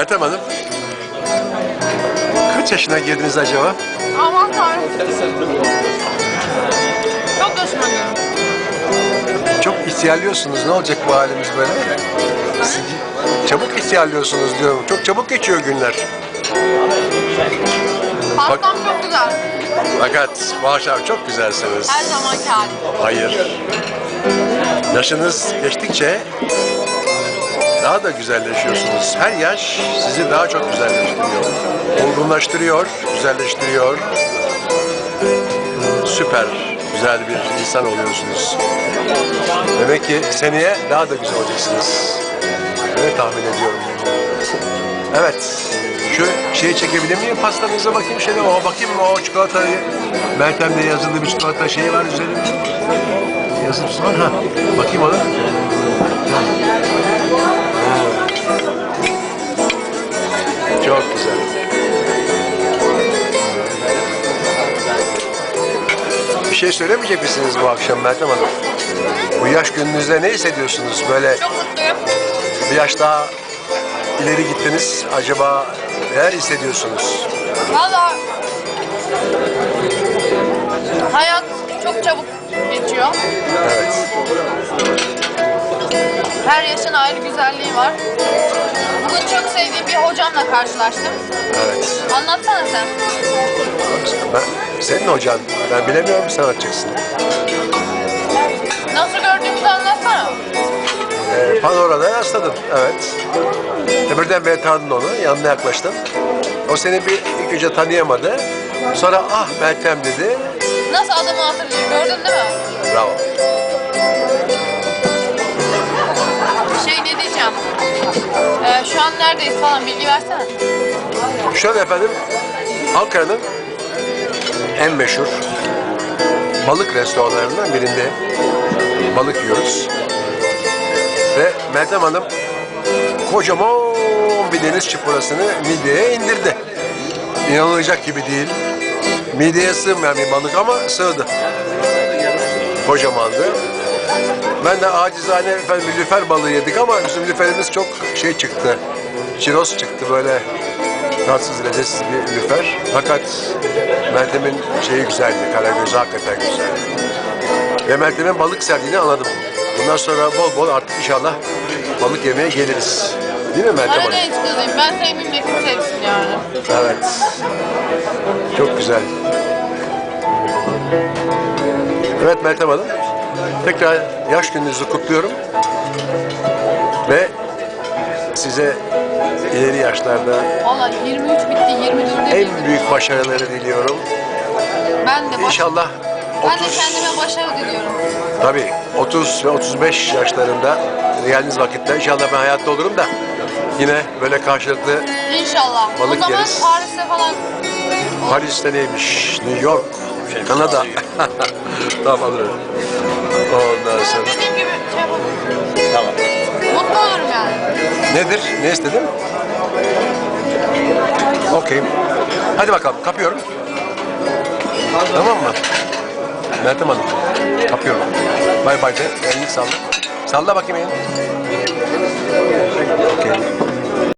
Meltem Hanım. Kaç yaşına girdiniz acaba? Aman tanrım. Çok hoşlanıyorum. Çok ihtiyarlıyorsunuz. Ne olacak bu halimiz böyle? Siz çabuk ihtiyarlıyorsunuz diyorum. Çok çabuk geçiyor günler. Pastam çok güzel. Fakat akşam çok güzelsiniz. Her zamanki halim. Hayır. Yaşınız geçtikçe daha da güzelleşiyorsunuz. Her yaş sizi daha çok güzelleştiriyor. Olgunlaştırıyor, güzelleştiriyor. Süper, güzel bir insan oluyorsunuz. Demek ki seneye daha da güzel olacaksınız. Öyle tahmin ediyorum. Evet. Şu şeyi çekebilir miyim pastanıza bakayım şöyle. O bakayım o çikolatayı. Meltem'de yazılı bir çikolata şeyi var üzerinde. Yazısı var ha. Bakayım ona. Çok güzel. Bir şey söylemeyecek misiniz bu akşam Meltem Hanım? Bu yaş gününüzde ne hissediyorsunuz? Böyle Çok mutluyum. bir yaş daha ileri gittiniz. Acaba neler hissediyorsunuz? Valla hayat çok çabuk geçiyor. Evet. Her yaşın ayrı güzelliği var. Bugün çok sevdiğim bir hocamla karşılaştım. Evet. Anlatsana sen. Ben, senin hocan. Ben bilemiyorum sen açacaksın. Nasıl gördüğümüzü anlatsana. Ee, Panora'da rastladın. Evet. E, birdenbire tanıdın onu. Yanına yaklaştın. O seni bir ilk önce tanıyamadı. Sonra ah Meltem dedi. Nasıl adamı hatırlıyor gördün değil mi? Bravo. Neredeyiz falan bilgi versene. Şöyle efendim. Ankara'nın en meşhur balık restoranlarından birinde balık yiyoruz. Ve Meltem Hanım kocaman bir deniz çipurasını midyeye indirdi. İnanılacak gibi değil. Mideye sığmayan bir balık ama sığdı. Kocamandı. Ben de acizane efendim lüfer balığı yedik ama bizim lüferimiz çok şey çıktı. Çiroz çıktı böyle tatsız lezzetsiz bir lüfer. Fakat Meltem'in şeyi güzeldi, karagözü hakikaten güzeldi. Ve Meltem'in balık sevdiğini anladım. Bundan sonra bol bol artık inşallah balık yemeye geliriz. Değil mi Meltem Hanım? Karadeniz kızıyım. Ben sevmeyeyim de kim sevsin yani. Evet. Çok güzel. Evet Meltem Hanım. Tekrar yaş gününüzü kutluyorum. Ve size ileri yaşlarda Valla 23 bitti 24'e girdim. en büyük başarıları diliyorum. Ben de baş... İnşallah Ben de 30, kendime başarı diliyorum. tabii 30 ve 35 yaşlarında geldiğiniz vakitte inşallah ben hayatta olurum da yine böyle karşılıklı İnşallah. Balık o zaman yeriz. Paris'te falan Paris'te neymiş? New York, Kanada. tamam alırım. Ondan sonra. dediğim gibi şey yapalım. Tamam. Nedir? Ne istedin? Okey. Hadi bakalım kapıyorum. Tamam mı? Meltem Hanım. Kapıyorum. Bay bay de. Elini salla. Salla bakayım elini. Okey.